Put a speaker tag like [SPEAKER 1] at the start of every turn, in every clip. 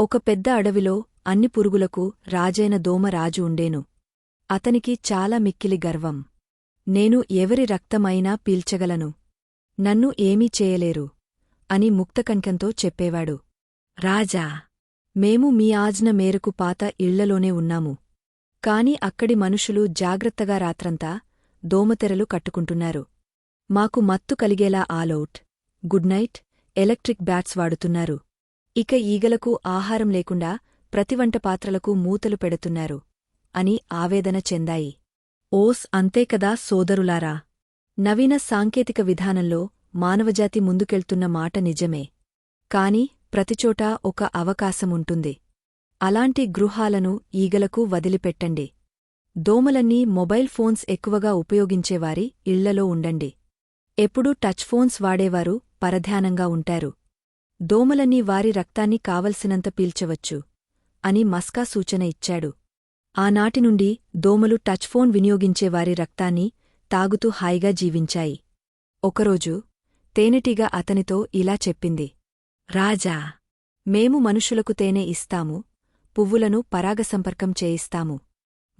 [SPEAKER 1] ఒక పెద్ద అడవిలో అన్ని పురుగులకు రాజైన దోమ రాజు ఉండేను. అతనికి చాలా మిక్కిలి గర్వం. నేను ఎవరి రక్తమైనా పీల్చగలను. నన్ను ఏమీ చేయలేరు అని ముక్తకంఠంతో చెప్పేవాడు. రాజా మేము మీ ఆజ్ఞ మేరకు పాత ఇళ్ళలోనే ఉన్నాము. కాని అక్కడి మనుషులు జాగ్రత్తగా రాత్రంతా దోమతెరలు కట్టుకుంటున్నారు. మాకు మత్తు కలిగేలా All Out Good Night. Electric bats వాడుతున్నారు. ఇక ఈగలకు ఆహారం లేకుండా ప్రతివంట పాత్రలకు మూతలు పెడుతున్నారు అని ఆవేదన చెందాయి. ఓస్ అంతేకదా సోదరులారా! నవీన సాంకేతిక విధానంలో మానవజాతి ముందుకెళ్తున్న మాట నిజమే. కాని ప్రతిచోటా ఒక అవకాశముంటుంది. అలాంటి గృహాలను ఈగలకు వదిలిపెట్టండి. దోమలన్నీ మొబైల్ ఫోన్స్ ఎక్కువగా ఉపయోగించేవారి ఇళ్ళలో ఉండండి. ఎప్పుడూ టచ్ ఫోన్స్ వాడేవారు పరధ్యానంగా ఉంటారు. దోమలన్నీ వారి రక్తాన్ని కావలసినంత పీల్చవచ్చు అని మస్కా సూచన ఇచ్చాడు. ఆనాటి నుండి దోమలు టచ్ ఫోన్ వినియోగించేవారి రక్తాన్ని తాగుతూ హాయిగా జీవించాయి. ఒకరోజు తేనెటీగ అతనితో ఇలా చెప్పింది. రాజా మేము మనుషులకు తేనె ఇస్తాము పువ్వులను పరాగసంపర్కం చేయిస్తాము.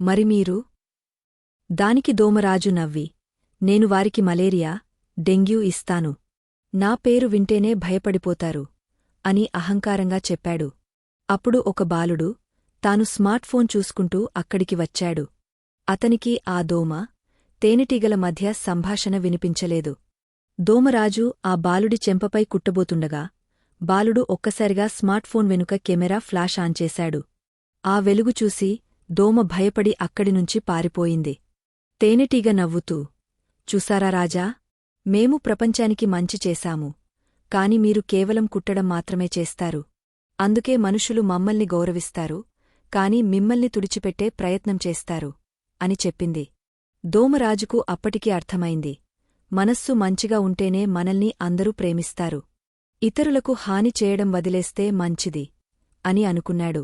[SPEAKER 1] మరి మీరు? దానికి దోమరాజు నవ్వి నేను వారికి మలేరియా డెంగ్యూ ఇస్తాను. నా పేరు వింటేనే భయపడిపోతారు. అని అహంకారంగా చెప్పాడు. అప్పుడు ఒక బాలుడు తాను స్మార్ట్ఫోన్ చూసుకుంటూ అక్కడికి వచ్చాడు. అతనికి ఆ దోమ తేనెటీగల మధ్య సంభాషణ వినిపించలేదు. దోమరాజు ఆ బాలుడి చెంపపై కుట్టబోతుండగా బాలుడు ఒక్కసారిగా స్మార్ట్ఫోన్ వెనుక కెమెరా ఫ్లాష్ ఆన్ చేశాడు. ఆ వెలుగు చూసి దోమ భయపడి అక్కడినుంచి పారిపోయింది. తేనెటీగ నవ్వుతూ చూసారా రాజా మేము ప్రపంచానికి మంచి చేశాము. కాని మీరు కేవలం కుట్టడం మాత్రమే చేస్తారు. అందుకే మనుషులు మమ్మల్ని గౌరవిస్తారు కాని మిమ్మల్ని తుడిచిపెట్టే ప్రయత్నం చేస్తారు అని చెప్పింది. దోమరాజుకు అప్పటికి అర్థమైంది. మనస్సు మంచిగా ఉంటేనే మనల్ని అందరూ ప్రేమిస్తారు. ఇతరులకు హాని చేయడం వదిలేస్తే మంచిది అని అనుకున్నాడు.